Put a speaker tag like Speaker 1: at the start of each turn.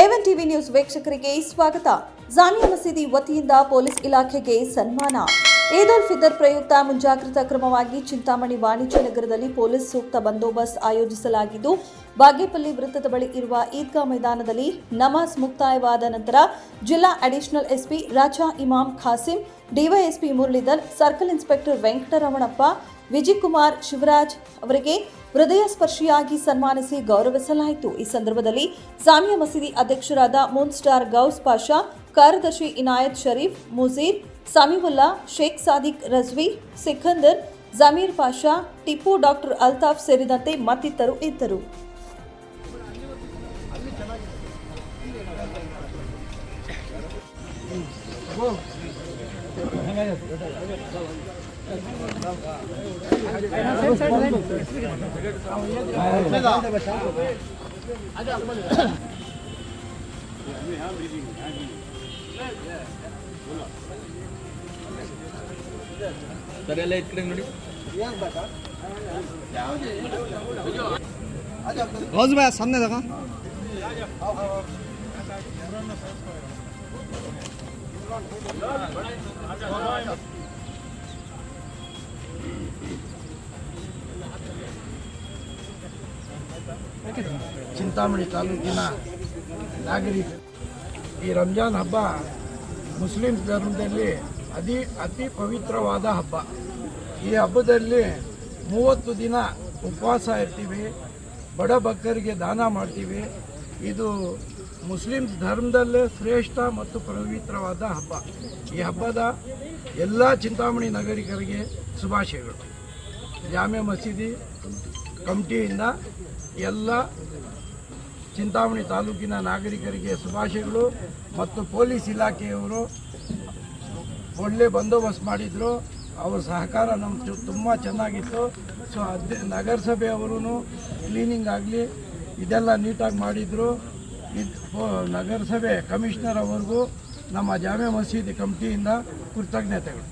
Speaker 1: A one TV news ವೀಕ್ಷಕರಿಗೆ ಸ್ವಾಗತ. ಜಾಮಿಯಾ ಮಸೀದಿ ವತಿಯಿಂದ ಪೊಲೀಸ್ ಇಲಾಖೆಗೆ ಸನ್ಮಾನ. ಈದ್ ಉಲ್ ಫಿತರ್ ಪ್ರಯುಕ್ತ ಮುಂಜಾಗ್ರತಾ ಕ್ರಮವಾಗಿ ಚಿಂತಾಮಣಿ ವಾಣಿಜ್ಯ ನಗರದಲ್ಲಿ ಪೊಲೀಸ್ ಸೂಕ್ತ ಬಂದೋಬಸ್ತ್ ಆಯೋಜಿಸಲಾಗಿದ್ದು, ಬಾಗೇಪಲ್ಲಿ ವೃತ್ತದ ಬಳಿ ಇರುವ ಈದ್ಗಾ ಮೈದಾನದಲ್ಲಿ ನಮಾಜ್ ಮುಕ್ತಾಯವಾದ ನಂತರ ಜಿಲ್ಲಾ additional SP Raja Imam Khasim, DYSP Muralidhar, circle inspector Venkataramanappa, Vijay Kumar Shivaraj ಅವರಿಗೆ ಹೃದಯ ಸ್ಪರ್ಶಿಯಾಗಿ ಸನ್ಮಾನಿಸಿ ಗೌರವಿಸಲಾಯಿತು. ಈ ಸಂದರ್ಭದಲ್ಲಿ ಜಾಮಿಯಾ ಮಸೀದಿ ಅಧ್ಯಕ್ಷರಾದ ಮೂನ್ ಸ್ಟಾರ್ ಗೌಸ್ ಪಾಷಾ, ಕಾರ್ಯದರ್ಶಿ ಇನಾಯತ್ ಶರೀಫ್, ಮುಜೀರ್, ಸಮೀವುಲ್ಲಾ, ಶೇಖ್ ಸಾದಿಕ್ ರಜ್ವಿ, ಸಿಖಂದರ್, ಜಮೀರ್ ಪಾಷಾ, ಟಿಪ್ಪು ಡಾಕ್ಟರ್ ಅಲ್ತಾಫ್ ಸೇರಿದಂತೆ ಮತ್ತಿತರು ಇದ್ದರು.
Speaker 2: ಸರ್ ಎಲ್ಲ ಇಟ್ಕಡೆ ನೋಡಿ
Speaker 3: రోజు భయ సన్నదగా
Speaker 4: ಚಿಂತಾಮಣಿ ತಾಲೂಕಿನ ನಾಗರಿಕ ಈ ರಂಜಾನ್ ಹಬ್ಬ ಮುಸ್ಲಿಂ ಧರ್ಮದಲ್ಲಿ ಅತಿ ಅತಿ ಪವಿತ್ರವಾದ ಹಬ್ಬ. ಈ ಹಬ್ಬದಲ್ಲಿ ಮೂವತ್ತು ದಿನ ಉಪವಾಸ ಇರ್ತೀವಿ, ಬಡ ಭಕ್ತರಿಗೆ ದಾನ ಮಾಡ್ತೀವಿ. ಇದು ಮುಸ್ಲಿಂ ಧರ್ಮದಲ್ಲೇ ಶ್ರೇಷ್ಠ ಮತ್ತು ಪವಿತ್ರವಾದ ಹಬ್ಬ. ಈ ಹಬ್ಬದ ಎಲ್ಲ ಚಿಂತಾಮಣಿ ನಾಗರಿಕರಿಗೆ ಶುಭಾಶಯಗಳು. ಜಾಮೆ ಮಸೀದಿ ಕಮಿಟಿಯಿಂದ ಎಲ್ಲ ಚಿಂತಾಮಣಿ ತಾಲೂಕಿನ ನಾಗರಿಕರಿಗೆ ಶುಭಾಶಯಗಳು ಮತ್ತು ಪೊಲೀಸ್ ಇಲಾಖೆಯವರು ಒಳ್ಳೆ ಬಂದೋಬಸ್ತ್ ಮಾಡಿದರು. ಅವರ ಸಹಕಾರ ನಮ್ಮ ತುಂಬ ಚೆನ್ನಾಗಿತ್ತು. ಸೊ, ಅದ್ ನಗರಸಭೆಯವರು ಕ್ಲೀನಿಂಗ್ ಆಗಲಿ, ಇದೆಲ್ಲ ನೀಟಾಗಿ ಮಾಡಿದರು. ನಗರಸಭೆ ಕಮಿಷನರ್ ಅವ್ರಿಗೂ ನಮ್ಮ ಜಾಮೆ ಮಸೀದಿ ಕಮಿಟಿಯಿಂದ ಕೃತಜ್ಞತೆಗಳು.